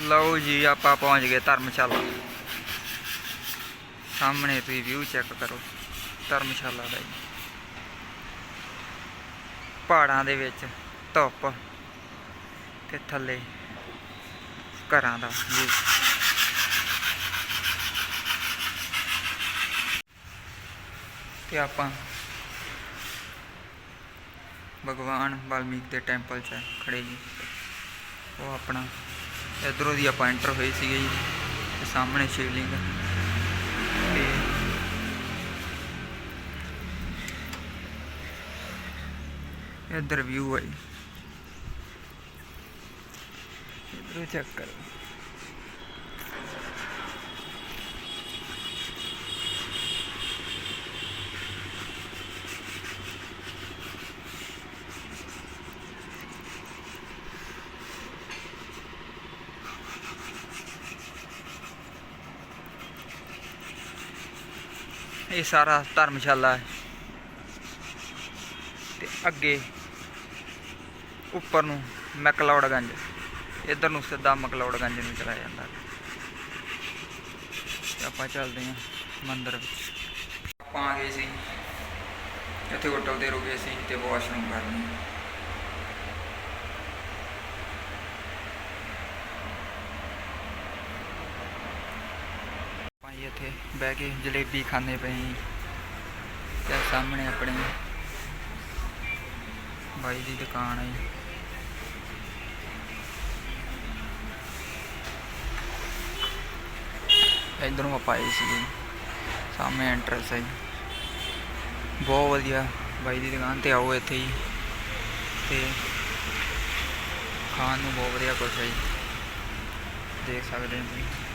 ਲਓ ਜੀ, ਆਪਾਂ ਪਹੁੰਚ ਗਏ ਧਰਮਸ਼ਾਲਾ। ਸਾਹਮਣੇ ਤੁਸੀਂ ਵਿਊ ਚੈੱਕ ਕਰੋ, ਧਰਮਸ਼ਾਲਾ ਦਾ ਜੀ। ਪਹਾੜਾਂ ਦੇ ਵਿੱਚ ਧੁੱਪ ਤੇ ਥੱਲੇ ਘਰਾਂ ਦਾ ਵਿਊ ਤੇ ਆਪਾਂ ਭਗਵਾਨ ਵਾਲਮੀਕ ਦੇ ਟੈਂਪਲ 'ਚ ਖੜੇ ਜੀ। ਉਹ ਆਪਣਾ ਇਧਰੋਂ ਦੀ ਆਪਾਂ ਐਂਟਰ ਹੋਏ ਸੀਗੇ ਜੀ, ਤੇ ਸਾਹਮਣੇ ਸ਼ਿਵਲਿੰਗ ਤੇ ਇੱਧਰ ਵਿਊ ਹੈ ਜੀ। ਇਧਰੋਂ ਚੈੱਕ ਕਰੋ। ਇਹ ਸਾਰਾ ਧਰਮਸ਼ਾਲਾ ਹੈ। ਤੇ ਅੱਗੇ ਉੱਪਰ ਨੂੰ ਮੈਕਲੌੜਗੰਜ, ਇਧਰ ਨੂੰ ਸਿੱਧਾ ਮਕਲੌੜਗੰਜ ਨੂੰ ਚਲਾ ਜਾਂਦਾ ਆਪਾਂ ਚੱਲਦੇ ਹਾਂ ਮੰਦਿਰ ਵਿੱਚ। ਆਪਾਂ ਆ ਗਏ ਸੀ, ਇੱਥੇ ਹੋਟਲ ਤੇ ਰੁਕੇ ਸੀ, ਤੇ ਵਾਸ਼ਰੂਮ ਕਰਨੀ ਆਪਾਂ ਜੀ ਇੱਥੇ ਬਹਿ ਕੇ ਜਲੇਬੀ ਖਾਂਦੇ ਪਏ ਜੀ ਤੇ ਸਾਹਮਣੇ ਆਪਣੇ ਬਾਈ ਦੀ ਦੁਕਾਨ ਹੈ ਜੀ। ਇਧਰੋਂ ਆਪਾਂ ਆਏ ਸੀ ਸਾਹਮਣੇ ਐਂਟਰੈਂਸ ਹੈ ਜੀ। ਬਹੁਤ ਵਧੀਆ ਬਾਈ ਦੀ ਦੁਕਾਨ ਤੇ ਆਓ ਇੱਥੇ ਹੀ ਤੇ ਖਾਣ ਨੂੰ ਬਹੁਤ ਵਧੀਆ ਕੁਛ ਹੈ ਜੀ। ਦੇਖ ਸਕਦੇ ਹੋ ਤੁਸੀਂ।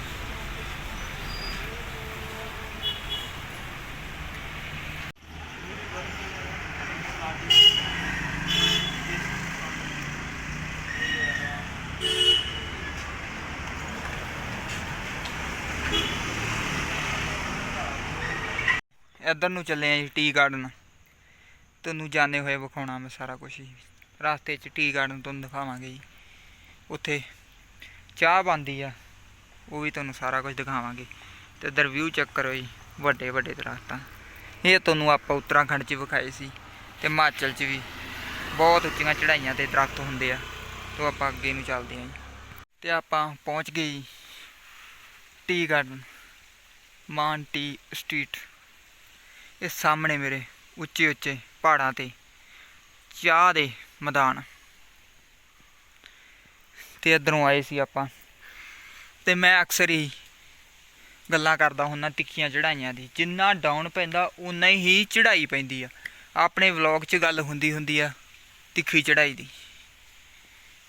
ਇੱਧਰ ਨੂੰ ਚੱਲੇ ਆ ਜੀ ਟੀ ਗਾਰਡਨ। ਤੁਹਾਨੂੰ ਜਾਣੇ ਹੋਏ ਵਿਖਾਉਣਾ ਮੈਂ ਸਾਰਾ ਕੁਝ ਹੀ ਰਸਤੇ 'ਚ ਟੀ ਗਾਰਡਨ ਤੁਹਾਨੂੰ ਦਿਖਾਵਾਂਗੇ ਜੀ। ਉੱਥੇ ਚਾਹ ਬਣਦੀ ਆ, ਉਹ ਵੀ ਤੁਹਾਨੂੰ ਸਾਰਾ ਕੁਝ ਦਿਖਾਵਾਂਗੇ। ਤੇ ਇੱਧਰ ਵਿਊ ਚੈੱਕ ਕਰੋ ਜੀ, ਵੱਡੇ ਵੱਡੇ ਦਰਖਤਾਂ। ਇਹ ਤੁਹਾਨੂੰ ਆਪਾਂ ਉੱਤਰਾਖੰਡ 'ਚ ਵਿਖਾਏ ਸੀ। ਤੇ ਹਿਮਾਚਲ 'ਚ ਵੀ ਬਹੁਤ ਉੱਚੀਆਂ ਚੜਾਈਆਂ ਤੇ ਦਰਖਤ ਹੁੰਦੇ ਆ। ਤੋਂ ਆਪਾਂ ਅੱਗੇ ਨੂੰ ਚੱਲਦੇ ਹਾਂ ਜੀ। ਤੇ ਆਪਾਂ ਪਹੁੰਚ ਗਏ ਜੀ ਟੀ ਗਾਰਡਨ ਮਾਨ ਟੀ ਸਟਰੀਟ। ਇਹ ਸਾਹਮਣੇ ਮੇਰੇ ਉੱਚੇ ਉੱਚੇ ਪਹਾੜਾਂ ਤੇ ਚਾਹ ਦੇ ਮੈਦਾਨ। ਤੇ ਇਧਰੋਂ ਆਏ ਸੀ ਆਪਾਂ। ਤੇ ਮੈਂ ਅਕਸਰ ਹੀ ਗੱਲਾਂ ਕਰਦਾ ਹੁੰਦਾ ਤਿੱਖੀਆਂ ਚੜਾਈਆਂ ਦੀ। ਜਿੰਨਾ ਡਾਊਨ ਪੈਂਦਾ ਉਨਾ ਹੀ ਚੜਾਈ ਪੈਂਦੀ ਆ। ਆਪਣੇ ਵਲੌਗ 'ਚ ਗੱਲ ਹੁੰਦੀ ਹੁੰਦੀ ਆ, ਤਿੱਖੀ ਚੜਾਈ ਦੀ।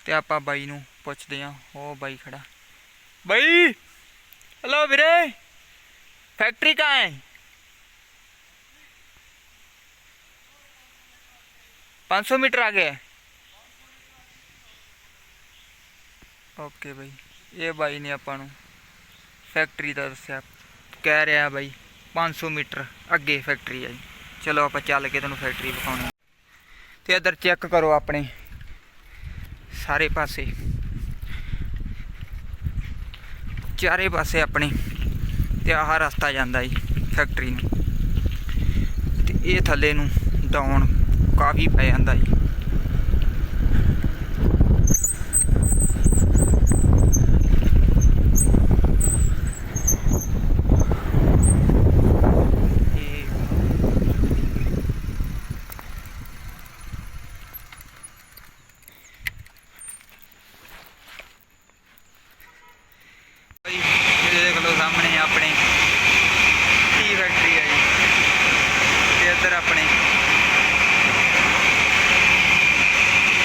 ਤੇ ਆਪਾਂ ਬਾਈ ਨੂੰ ਪੁੱਛਦੇ ਆ, ਉਹ ਬਾਈ ਖੜਾ। ਬਾਈ! ਹੈਲੋ ਵੀਰੇ! ਫੈਕਟਰੀ ਕਹਾਂ ਹੈ? 500 मीटर आगे है ਓਕੇ ਬਾਈ ਇਹ ਬਾਈ ਨੇ ਆਪਾਂ ਨੂੰ ਫੈਕਟਰੀ ਦਾ ਦੱਸਿਆ ਕਹਿ ਰਿਹਾ ਬਾਈ 500 ਮੀਟਰ ਅੱਗੇ ਫੈਕਟਰੀ ਆ ਜੀ ਚਲੋ ਆਪਾਂ ਚੱਲ ਕੇ ਤੁਹਾਨੂੰ ਫੈਕਟਰੀ ਵਿਖਾਉਣੀ ਤੇ ਇੱਧਰ ਚੈੱਕ ਕਰੋ ਆਪਣੇ ਸਾਰੇ ਪਾਸੇ ਚਾਰੇ ਪਾਸੇ ਆਪਣੇ ਤੇ ਆਹ ਰਸਤਾ ਜਾਂਦਾ ਜੀ ਫੈਕਟਰੀ ਨੂੰ ਤੇ ਇਹ ਥੱਲੇ ਨੂੰ ਡਾਊਨ ਕਾਫੀ ਪੈ ਜਾਂਦਾ ਜੀ ਤੇ ਭਾਈ ਇਹ ਦੇਖ ਲਓ ਸਾਹਮਣੇ ਆਪਣੇ ਟੀ ਫੈਕਟਰੀ ਹੈ ਜੀ ਤੇ ਇੱਧਰ ਆਪਣੇ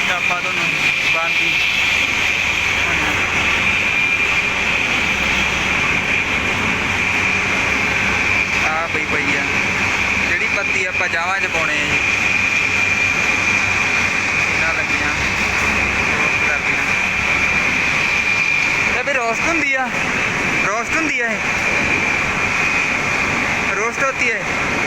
ਤਾਂ ਆਪਾਂ ਤੁਹਾਨੂੰ ਬਾਂਦੀ ਆ ਬਈ ਪਈ ਆ ਜਿਹੜੀ ਪੱਤੀ ਆਪਾਂ ਜਾਵਾਂ 'ਚ ਪਾਉਣੇ ਆ ਜੀ ਇਹਨਾਂ ਲੱਗੀਆਂ ਰੋਸਟ ਕਰਦੀਆਂ ਇਹ ਵੀ ਰੋਸਟ ਹੁੰਦੀ ਆ रोस्ट होती है रोस्ट होती है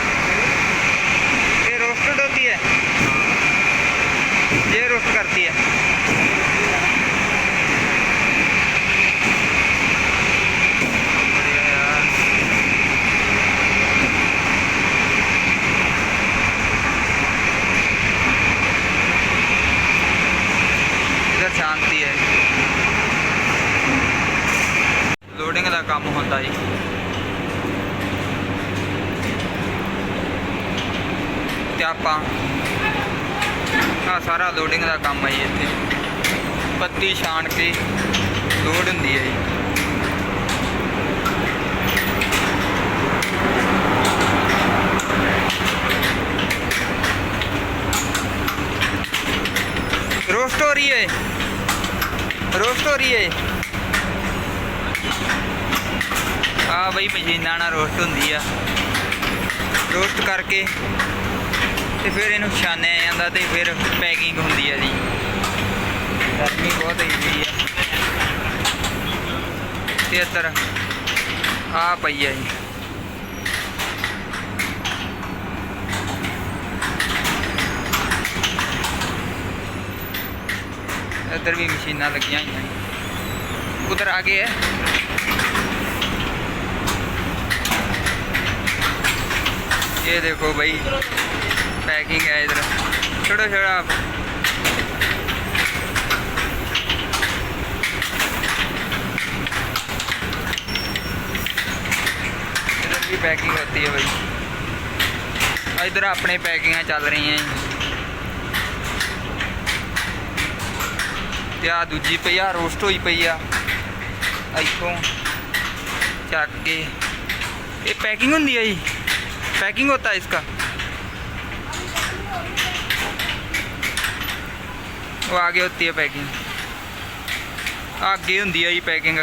ਕੰਮ ਹੁੰਦਾ ਜੀ। ਤੇ ਆਪਾਂ ਆ ਸਾਰਾ ਲੋਡਿੰਗ ਦਾ ਕੰਮ ਹੈ ਜੀ ਇੱਥੇ। ਪੱਤੀ ਛਾਣ ਕੇ ਲੋਡ ਹੁੰਦੀ ਹੈ ਜੀ। ਰੋਸਟ ਹੋ ਰਹੀ ਹੈ ਰੋਸਟ ਹੋ ਰਹੀ ਹੈ ਆ ਬਈ ਮਸ਼ੀਨਾਂ ਨਾਲ ਰੋਸਟ ਹੁੰਦੀ ਆ। ਰੋਸਟ ਕਰਕੇ ਤੇ ਫਿਰ ਇਹਨੂੰ ਛਾਨਿਆ ਜਾਂਦਾ ਤੇ ਫਿਰ ਪੈਕਿੰਗ ਹੁੰਦੀ ਆ ਜੀ। ਗਰਮੀ ਬਹੁਤ ਹੋਈ ਹੋਈ ਆ। ਤੇ ਇੱਧਰ ਆ ਪਈ ਆ ਜੀ। ਇੱਧਰ ਵੀ ਮਸ਼ੀਨਾਂ ਲੱਗੀਆਂ ਹੋਈਆਂ ਨੇ ਆ ਆਗੇ ਹੈ ये देखो भाई पैकिंग है इधर छोटा छोटा इधर भी पैकिंग होती है भाई इधर अपने पैकिंग चल रही हैं ਤੇ ਆ ਦੂਜੀ ਪਈ ਆ ਰੋਸਟ ਹੋਈ ਪਈ ਆ ਇੱਥੋਂ ਚੱਕ ਕੇ ਇਹ ਪੈਕਿੰਗ ਹੁੰਦੀ ਹੈ ਜੀ पैकिंग होता है इसका वो आगे होती है पैकिंग आगे ਹੁੰਦੀ ਹੈ ਜੀ ਪੈਕਿੰਗ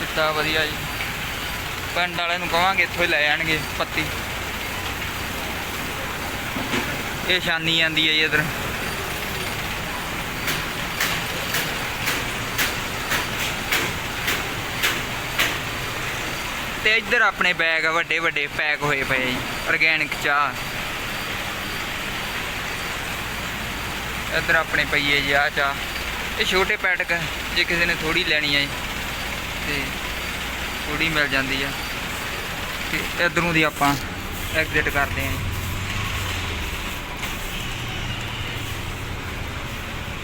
ਕਿੱਦਾਂ ਵਧੀਆ ਜੀ ਪਿੰਡ ਵਾਲਿਆਂ ਨੂੰ ਕਵਾਂਗੇ ਇੱਥੋਂ ਹੀ ਲੈ ਜਾਣਗੇ ਪੱਤੀ ਇਹ ਛਾਨੀ ਜਾਂਦੀ ਹੈ ਜੀ ਇਧਰ ਤੇ ਇੱਧਰ ਆਪਣੇ ਬੈਗ ਵੱਡੇ ਵੱਡੇ ਪੈਕ ਹੋਏ ਪਏ ਜੀ ਆਰਗੈਨਿਕ ਚਾਹ। ਇੱਧਰ ਆਪਣੇ ਪਈਏ ਜੀ ਆ ਚਾਹ। ਇਹ ਛੋਟੇ ਪੈਟਕ, ਜੇ ਕਿਸੇ ਨੇ ਥੋੜੀ ਲੈਣੀ ਹੈ ਜੀ, ਤੇ ਥੋੜੀ ਮਿਲ ਜਾਂਦੀ ਆ। ਤੇ ਇਧਰੋਂ ਦੀ ਆਪਾਂ ਐਗਜ਼ਿਟ ਕਰਦੇ ਹਾਂ ਜੀ।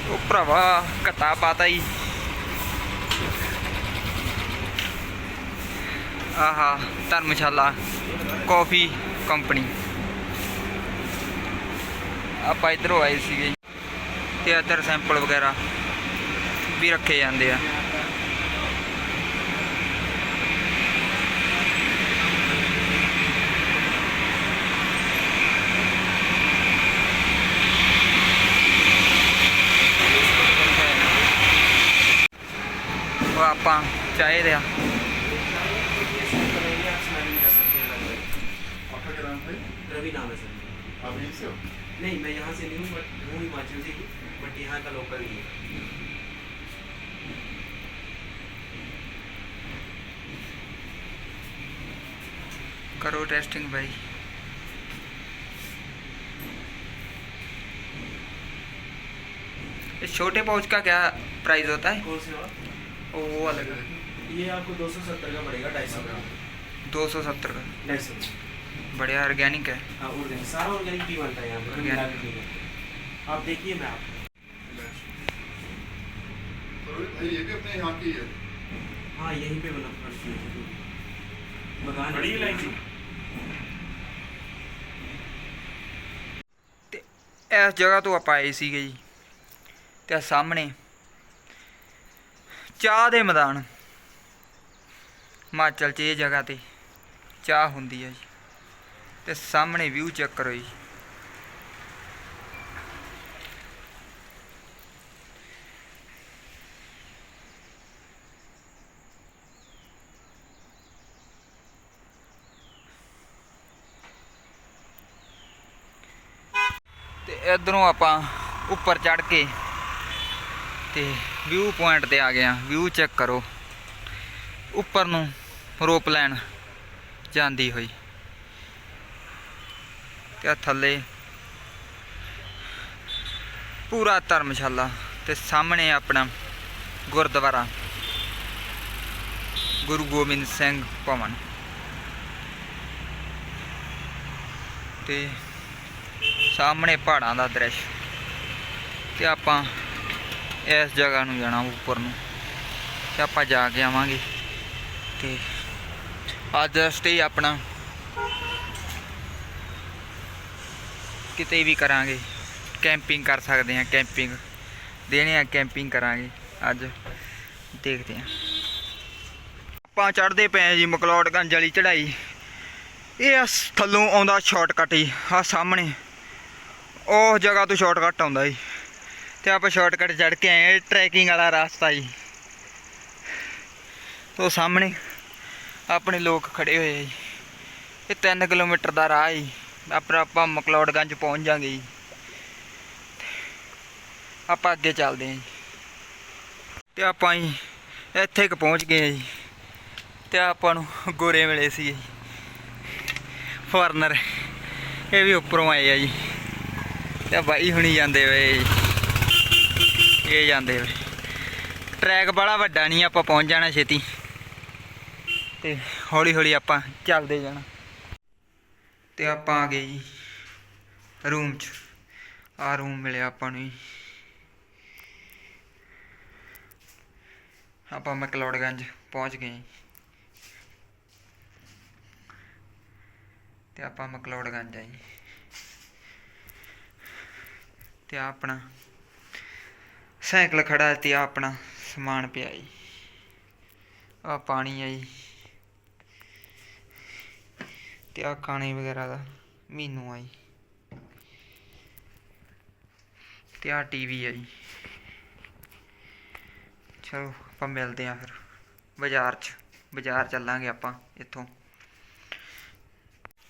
ਉਹ ਭਰਾਵਾ, ਘਟਾ ਪਾਤਾ ਜੀ। ਆਹਾ ਧਰਮਸ਼ਾਲਾ ਕਾਫੀ ਕੰਪਨੀ। ਆਪਾਂ ਇਧਰੋਂ ਆਏ ਸੀਗੇ ਤੇ ਇੱਧਰ ਸੈਂਪਲ ਵਗੈਰਾ ਵੀ ਰੱਖੇ ਜਾਂਦੇ ਆ। ਆਪਾਂ ਚਾਹੇ ਦੇ से हो। नहीं मैं यहाँ से नहीं हूँ बट हूँ हिमाचल से ही बट यहाँ का लोकल ही है। करो टेस्टिंग भाई। इस छोटे पाउच का क्या प्राइस होता है? कौन से ओ, वो अलग है। ये आपको दो सौ सत्तर का पड़ेगा ढाई सौ सौ सत्तर का। ढाई सौ बढ़िया ऑर्गेनिक है हाँ ऑर्गेनिक सारा ऑर्गेनिक टी बनता है यहाँ पर Organic. मिला के टी बनता है। आप देखिए मैं आपको तो रोहित भाई ये भी अपने यहाँ की है हाँ यहीं पे बना पड़ती है बगान बड़ी इलायची ਤੇ ਇਸ ਜਗ੍ਹਾ ਤੋਂ ਆਪਾਂ ਆਏ ਸੀਗੇ ਜੀ ਤੇ ਆਹ ਸਾਹਮਣੇ ਚਾਹ ਦੇ ਮੈਦਾਨ ਹਿਮਾਚਲ 'ਚ ਇਹ ਜਗ੍ਹਾ ਤੇ ਚਾਹ ਹੁੰਦੀ ਹੈ ਜੀ ਤੇ ਸਾਹਮਣੇ ਵਿਊ ਚੈੱਕ ਕਰੋ ਜੀ। ਤੇ ਇਧਰੋਂ ਆਪਾਂ ਉੱਪਰ ਚੜ ਕੇ ਤੇ ਵਿਊ ਪੁਆਇੰਟ ਤੇ ਆ ਗਏ ਆ ਵਿਊ ਚੈੱਕ ਕਰੋ। ਉੱਪਰ ਨੂੰ ਰੋਪ ਲੈਣ ਜਾਂਦੀ ਹੋਈ। ਤੇ ਥੱਲੇ ਪੂਰਾ ਧਰਮਸ਼ਾਲਾ ਤੇ ਸਾਹਮਣੇ ਆਪਣਾ ਗੁਰਦੁਆਰਾ, ਗੁਰੂ ਗੋਬਿੰਦ ਸਿੰਘ ਭਵਨ। ਤੇ ਸਾਹਮਣੇ ਪਹਾੜਾਂ ਦਾ ਦ੍ਰਿਸ਼ ਤੇ ਆਪਾਂ ਇਸ ਜਗ੍ਹਾ ਨੂੰ ਜਾਣਾ ਉੱਪਰ ਨੂੰ ਤੇ ਆਪਾਂ ਜਾ ਕੇ ਆਵਾਂਗੇ। ਤੇ ਅੱਜ ਦਾ ਸਟੇ ਆਪਣਾ ਕਿਤੇ ਵੀ ਕਰਾਂਗੇ। ਕੈਂਪਿੰਗ ਕਰ ਸਕਦੇ ਹਾਂ, ਕੈਂਪਿੰਗ। ਦੇਣੇ ਆ ਕੈਂਪਿੰਗ ਕਰਾਂਗੇ, ਅੱਜ ਦੇਖਦੇ ਹਾਂ। ਆਪਾਂ ਚੜਦੇ ਪਏ ਹਾਂ ਜੀ ਮਕਲੌੜਗੰਜ ਵਾਲੀ ਚੜਾਈ ਇਹ ਆ ਥੱਲੋਂ ਆਉਂਦਾ ਸ਼ਾਰਟਕਟ ਜੀ ਆ ਸਾਹਮਣੇ। ਉਹ ਜਗ੍ਹਾ ਤੋਂ ਸ਼ਾਰਟਕਟ ਆਉਂਦਾ ਜੀ। ਤੇ ਆਪਾਂ ਸ਼ਾਰਟਕਟ ਚੜ ਕੇ ਆਏ ਟਰੈਕਿੰਗ ਵਾਲਾ ਰਸਤਾ ਜੀ। ਉਹ ਸਾਹਮਣੇ ਆਪਣੇ ਲੋਕ ਖੜੇ ਹੋਏ ਆ ਜੀ। ਇਹ 3 ਕਿਲੋਮੀਟਰ ਦਾ ਰਾਹ ਜੀ। ਆਪਣਾ ਆਪਾਂ ਮਕਲੌੜਗੰਜ ਪਹੁੰਚ ਜਾਾਂਗੇ ਜੀ। ਆਪਾਂ ਅੱਗੇ ਚੱਲਦੇ ਹਾਂ ਜੀ। ਤੇ ਆਪਾਂ ਜੀ ਇੱਥੇ ਕੁ ਪਹੁੰਚ ਗਏ ਹਾਂ ਜੀ। ਤੇ ਆਪਾਂ ਨੂੰ ਗੋਰੇ ਮਿਲੇ ਸੀ ਜੀ। ਫੋਰਨਰ, ਇਹ ਵੀ ਉੱਪਰੋਂ ਆਏ ਆ ਜੀ। ਤੇ ਬਾਈ ਹੁਣੀ ਜਾਂਦੇ ਵੇ ਇਹ ਜਾਂਦੇ ਵੇ ਟਰੈਕ ਬੜਾ ਵੱਡਾ ਨਹੀਂ, ਆਪਾਂ ਪਹੁੰਚ ਜਾਣਾ ਛੇਤੀ। ਤੇ ਹੌਲੀ ਹੌਲੀ ਆਪਾਂ ਚੱਲਦੇ ਜਾਣਾ। ਤੇ ਆਪਾਂ ਆ ਗਏ ਜੀ ਰੂਮ 'ਚ। ਆ ਰੂਮ ਮਿਲਿਆ ਆਪਾਂ ਨੂੰ ਜੀ। ਆਪਾਂ ਮਕਲੌੜਗੰਜ ਪਹੁੰਚ ਗਏ ਤੇ ਆਪਾਂ ਮਕਲੌੜਗੰਜ ਆਏ ਤੇ ਆਹ ਆਪਣਾ ਸਾਈਕਲ ਖੜਾ ਤੇ ਆਹ ਆਪਣਾ ਸਮਾਨ ਪਿਆ ਜੀ। ਆ ਪਾਣੀ ਆ ਜੀ। ਤੇ ਆ ਖਾਣੇ ਵਗੈਰਾ ਦਾ? ਮੀਨੂ ਆ ਜੀ। ਤੇ ਆ ਟੀਵੀ ਆ ਜੀ। ਚਲੋ, ਆਪਾਂ ਮਿਲਦੇ ਆ ਫਿਰ। ਬਾਜ਼ਾਰ 'ਚ। ਬਾਜ਼ਾਰ ਚੱਲਾਂਗੇ ਆਪਾਂ ਇੱਥੋਂ।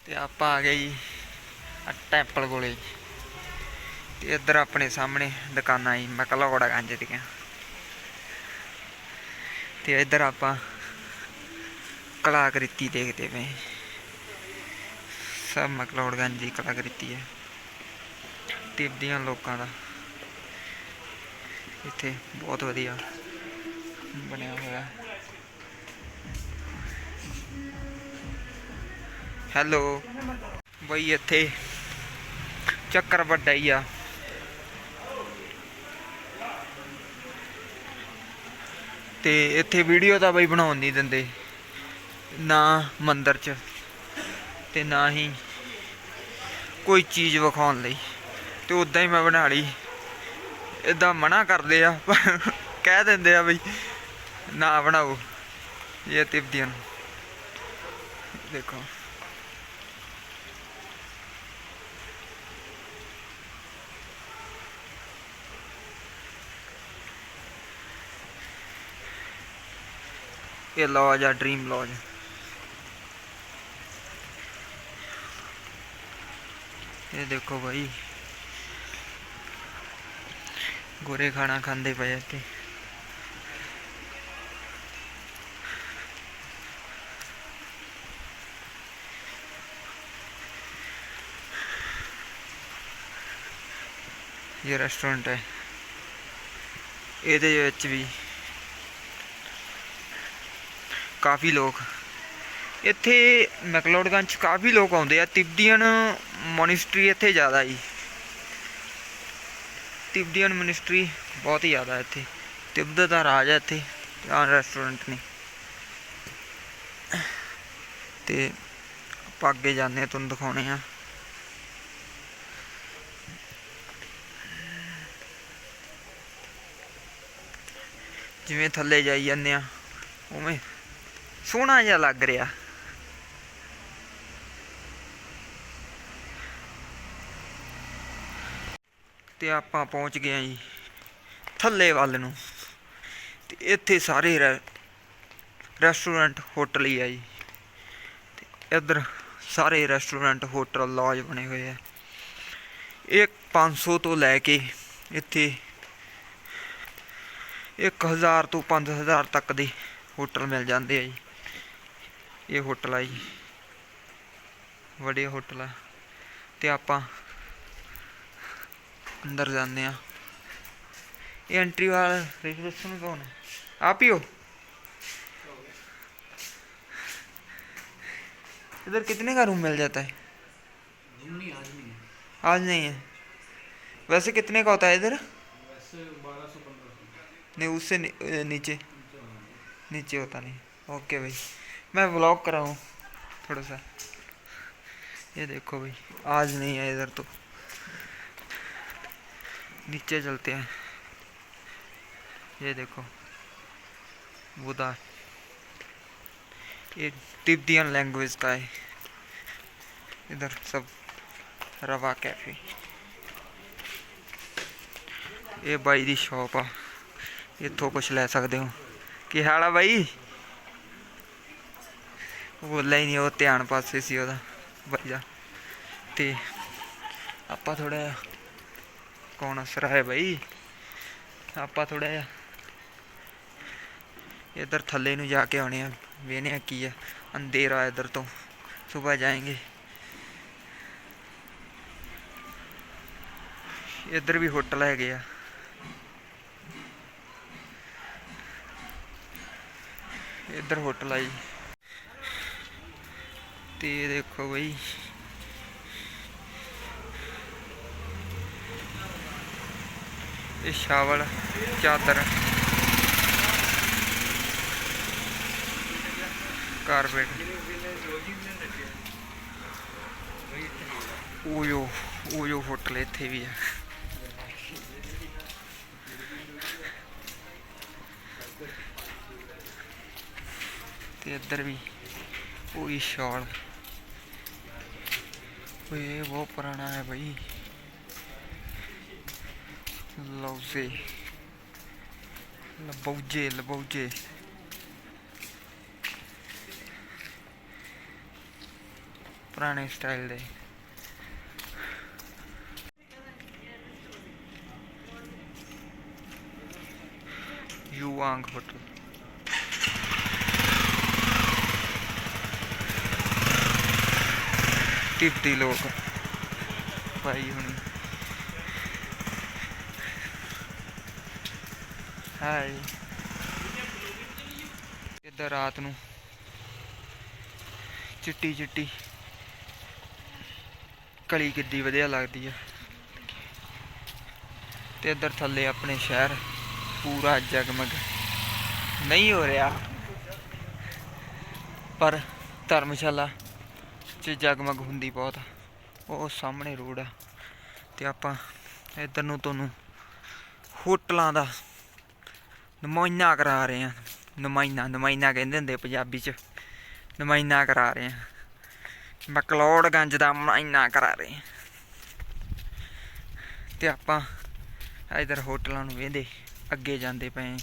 ਤੇ ਆਪਾਂ ਆ ਗਏ ਜੀ ਆ ਟੈਂਪਲ ਕੋਲੇ। ਤੇ ਇੱਧਰ ਆਪਣੇ ਸਾਹਮਣੇ ਦੁਕਾਨਾਂ ਜੀ ਮਕਲੌੜਾ ਗੰਜ ਦੀਆਂ। ਤੇ ਇੱਧਰ ਆਪਾਂ ਕਲਾਕ੍ਰਿਤੀ ਦੇਖਦੇ ਪਏ। ਸਭ ਮਕਲੌੜਗੰਜ ਦੀ ਕਲਾਕ੍ਰਿਤੀ ਹੈ। ਤਿੱਬਦੀਆਂ ਲੋਕਾਂ ਦਾ। ਇੱਥੇ ਬਹੁਤ ਵਧੀਆ ਬਣਿਆ ਹੋਇਆ। ਹੈਲੋ, ਬਈ ਇੱਥੇ ਚੱਕਰ ਵੱਡਾ ਹੀ ਆ। ਤੇ ਇੱਥੇ ਵੀਡੀਓ ਤਾਂ ਬਈ ਬਣਾਉਣ ਨਹੀਂ ਦਿੰਦੇ। ਨਾ ਮੰਦਰ 'ਚ ਤੇ ਨਾ ਹੀ ਕੋਈ ਚੀਜ਼ ਵਿਖਾਉਣ ਲਈ। ਤੇ ਉਦਾਂ ਹੀ ਮੈਂ ਬਣਾ ਲਈ। ਇਦਾਂ ਮਨਾ ਕਰਦੇ ਆ ਕਹਿ ਦਿੰਦੇ ਆ ਬਈ, ਨਾ ਬਣਾਓ ਇਹ ਤਿਬਦੀਨ ਦੇਖੋ। ਇਹ ਲੌਜ ਆ ਡ੍ਰੀਮ ਲੌਜ ਇਹ ਦੇਖੋ ਭਾਈ ਗੋਰੇ ਖਾਣਾ ਖਾਂਦੇ ਪਏ ਆ ਇੱਥੇ ਇਹ ਰੈਸਟੋਰੈਂਟ ਹੈ ਇਹਦੇ ਵਿੱਚ ਵੀ ਕਾਫੀ ਲੋਕ ਇੱਥੇ ਮੈਕਲੋਡਗੰਜ 'ਚ ਕਾਫੀ ਲੋਕ ਆਉਂਦੇ ਆ ਤਿਬਦੀਅਨ ਮੋਨਿਸਟਰੀ ਇੱਥੇ ਜ਼ਿਆਦਾ ਜੀ। ਤਿਬਦੀਅਨ ਮੋਨਿਸਟਰੀ ਬਹੁਤ ਹੀ ਜ਼ਿਆਦਾ ਇੱਥੇ। ਤਿੱਬਤ ਦਾ ਰਾਜ ਹੈ ਇੱਥੇ ਆ ਰੈਸਟੋਰੈਂਟ ਨੇ। ਤੇ ਆਪਾਂ ਅੱਗੇ ਜਾਂਦੇ ਆ ਤੁਹਾਨੂੰ ਦਿਖਾਉਣੇ ਆ ਜਿਵੇਂ ਥੱਲੇ ਜਾਈ ਜਾਂਦੇ ਆ ਉਵੇਂ ਸੋਹਣਾ ਜਿਹਾ ਲੱਗ ਰਿਹਾ। ਤੇ ਆਪਾਂ ਪਹੁੰਚ ਗਏ ਆ ਜੀ, ਥੱਲੇ ਵੱਲ ਨੂੰ। ਤੇ ਇੱਥੇ ਸਾਰੇ ਰੈ- ਰੈਸਟੋਰੈਂਟ ਹੋਟਲ ਹੀ ਆ ਜੀ। ਤੇ ਇੱਧਰ ਸਾਰੇ ਰੈਸਟੋਰੈਂਟ ਹੋਟਲ ਲੌਜ ਬਣੇ ਹੋਏ ਆ। ਇਹ 500 ਤੋਂ ਲੈ ਕੇ ਇੱਥੇ 1000 ਤੋਂ 5000 ਤੱਕ ਦੇ ਹੋਟਲ ਮਿਲ ਜਾਂਦੇ ਆ ਜੀ। ਇਹ ਹੋਟਲ ਆ ਜੀ। ਵੱਡੇ ਹੋਟਲ ਆ। ਤੇ ਆਪਾਂ ਅੰਦਰ ਜਾਂਦੇ ਆ ਇਹ ਐਂਟਰੀ ਵਾਲਾ ਰਿਜ਼ਰਵੇਸ਼ਨ ਕੌਣ ਹੈ आप ही हो इधर कितने का रूम मिल जाता है नहीं आज नहीं है आज नहीं है वैसे कितने का होता है इधर वैसे बारह सौ पंद्रह सौ नहीं उससे नि, अ, नीचे नीचे होता नहीं ओके भाई मैं व्लॉग कर रहा हूँ थोड़ा सा ये देखो भाई आज नहीं है इधर तो नीचे चलते हैं ये देखो बुधा ये तिब्बतियन लैंग्वेज का है इधर सब रवा कैफे ਇਹ ਬਾਈ ਦੀ ਸ਼ਾਪ ਆ ਇੱਥੋਂ ਕੁਝ ਲੈ ਸਕਦੇ ਹੋ ਕੀ ਹਾਲ ਆ ਬਾਈ ਉਹ ਬੋਲਿਆ ਹੀ ਨਹੀਂ ਉਹ ਧਿਆਨ ਪਾਸੇ ਸੀ ਉਹਦਾ ਬਾਈ ਦਾ ਤੇ ਆਪਾਂ ਥੋੜਾ ਕੌਣ ਅਸਰ ਹੈ ਬਾਈ? ਆਪਾਂ ਥੋੜਾ ਜਿਹਾ ਇਧਰ ਥੱਲੇ ਨੂੰ ਜਾ ਕੇ ਆਉਣੇ ਆ। ਵੇਨੇ ਆ ਕੀ ਆ। ਅੰਧੇਰਾ ਇਧਰ ਤੋਂ। ਸਵੇਰ ਜਾਏਂਗੇ। ਇੱਧਰ ਵੀ ਹੋਟਲ ਹੈਗੇ ਆ। ਇਧਰ ਹੋਟਲ ਆ ਜੀ। ਤੇ ਦੇਖੋ ਬਈ। ਇਹ ਸ਼ਾਵਲ ਚਾਦਰ। ਕਾਰਪੇਟ ਓਯੋ ਓਯੋ ਹੋਟਲ ਇੱਥੇ ਵੀ ਆ। ਤੇ ਇੱਧਰ ਵੀ ਉਹੀ ਸ਼ਾਲ। ਓਏ ਬਹੁਤ ਪੁਰਾਣਾ ਹੈ ਭਾਈ ਲਓ ਸੇ ਲਬੌਜੇ ਲਬੌਜੇ ਪੁਰਾਣੇ ਸਟਾਈਲ ਦੇ। ਯੂਆਂਗ ਹੋਟਲ। ਤਿੱਬਤੀ ਲੋਕ। ਭਾਈ ਹੁਣੀ। ਹਾਈ ਇੱਧਰ ਰਾਤ ਨੂੰ। ਚਿੱਟੀ ਚਿੱਟੀ। ਕਲੀ ਕਿੱਡੀ ਵਧੀਆ ਲੱਗਦੀ ਆ। ਤੇ ਇੱਧਰ ਥੱਲੇ ਆਪਣੇ ਸ਼ਹਿਰ। ਪੂਰਾ ਜਗਮਗ। ਨਹੀਂ ਹੋ ਰਿਹਾ। ਪਰ ਧਰਮਸ਼ਾਲਾ ਚ ਜਗਮਗ ਹੁੰਦੀ ਬਹੁਤ। ਉਹ ਸਾਹਮਣੇ ਰੋਡ ਆ। ਤੇ ਆਪਾਂ ਇੱਧਰ ਨੂੰ ਤੁਹਾਨੂੰ ਹੋਟਲਾਂ ਦਾ ਨੁਮਾਇਨਾ ਕਰਾ ਰਹੇ ਆ। ਨੁਮਾਇਨਾ ਨੁਮਾਇਨਾ ਕਹਿੰਦੇ ਹੁੰਦੇ ਪੰਜਾਬੀ ਚ। ਨੁਮਾਇਨਾ ਕਰਾ ਰਹੇ ਆ। ਮਕਲੋੜਗੰਜ ਦਾ ਨੁਮਾਇਨਾ ਕਰਾ ਰਹੇ ਆ। ਤੇ ਆਪਾਂ ਇਧਰ ਹੋਟਲਾਂ ਨੂੰ ਵੇਂਦੇ ਅੱਗੇ ਜਾਂਦੇ ਪਏ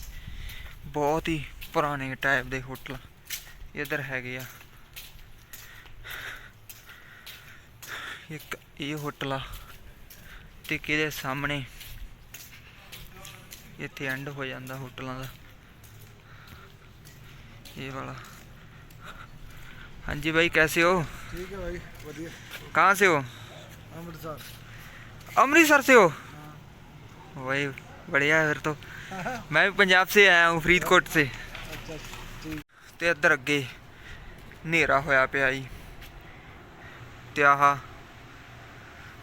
ਬਹੁਤ ਹੀ ਪੁਰਾਣੇ ਟਾਈਪ ਦੇ ਹੋਟਲ ਇਧਰ ਹੈਗੇ ਆ। ਇੱਕ ਇਹ ਹੋਟਲ ਆ ਤੇ ਕਿਹਦੇ ਸਾਹਮਣੇ ਇੱਥੇ ਐਂਡ ਹੋ ਜਾਂਦਾ ਹੋਟਲਾਂ ਦਾ ਇਹ ਵਾਲਾ ਹਾਂਜੀ ਭਾਈ कैसे हो ठीक है भाई बढ़िया कहाँ से हो अमृतसर अमृतसर से हो वही बढ़िया है फिर तो मैं भी पंजाब से आया हूँ फरीदकोट से अच्छा ठीक ਤੇ ਇੱਧਰ ਅੱਗੇ ਹਨੇਰਾ ਹੋਇਆ ਪਿਆ ਜੀ ਤੇ ਆਹ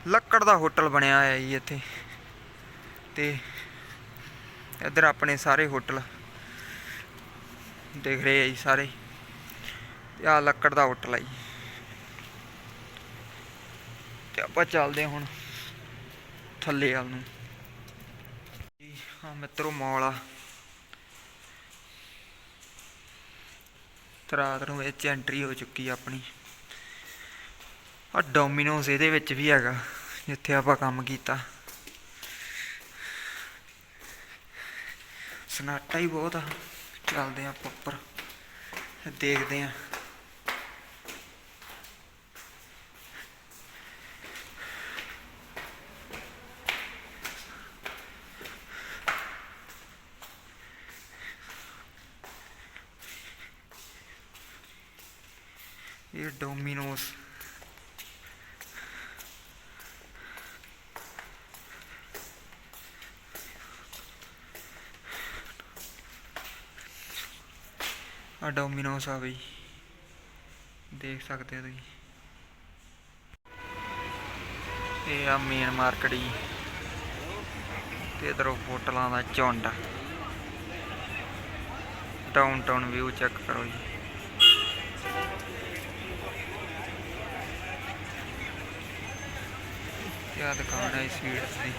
ਲੱਕੜ ਦਾ ਹੋਟਲ ਬਣਿਆ ਹੋਇਆ ਜੀ ਇੱਥੇ ਤੇ ਇੱਧਰ ਆਪਣੇ ਸਾਰੇ ਹੋਟਲ ਦੇਖ ਰਹੇ ਆ ਜੀ ਸਾਰੇ। ਤੇ ਆਹ ਲੱਕੜ ਦਾ ਹੋਟਲ ਆ ਜੀ। ਤੇ ਆਪਾਂ ਚੱਲਦੇ ਹਾਂ ਹੁਣ ਥੱਲੇ ਵੱਲ ਨੂੰ। ਜੀ ਮਿੱਤਰੋ ਮੌਲ ਆ। ਤੇ ਨੂੰ ਵਿੱਚ ਐਂਟਰੀ ਹੋ ਚੁੱਕੀ ਆ ਆਪਣੀ। ਆ ਡੋਮਿਨੋਸ ਇਹਦੇ ਵਿੱਚ ਵੀ ਹੈਗਾ, ਜਿੱਥੇ ਆਪਾਂ ਕੰਮ ਕੀਤਾ। ਸਨਾਟਾ ਹੀ ਬਹੁਤ ਆ। ਚੱਲਦੇ ਆ ਆਪਾਂ ਉੱਪਰ। ਦੇਖਦੇ ਆ ਇਹ ਡੋਮਿਨੋਸ ਆ ਡੋਮਿਨੋਸ ਆ ਬਈ ਦੇਖ ਸਕਦੇ ਹੋ ਤੁਸੀਂ। ਇਹ ਆ ਮੇਨ ਮਾਰਕੀਟ ਜੀ। ਤੇ ਇਧਰੋਂ ਹੋਟਲਾਂ ਦਾ ਝੁੰਡ। ਡਾਊਨਟਾਊਨ ਵਿਊ ਚੈੱਕ ਕਰੋ ਜੀ। ਕਿਆ ਦੁਕਾਨ ਹੈ ਸਵੀਟਸ ਦੀ।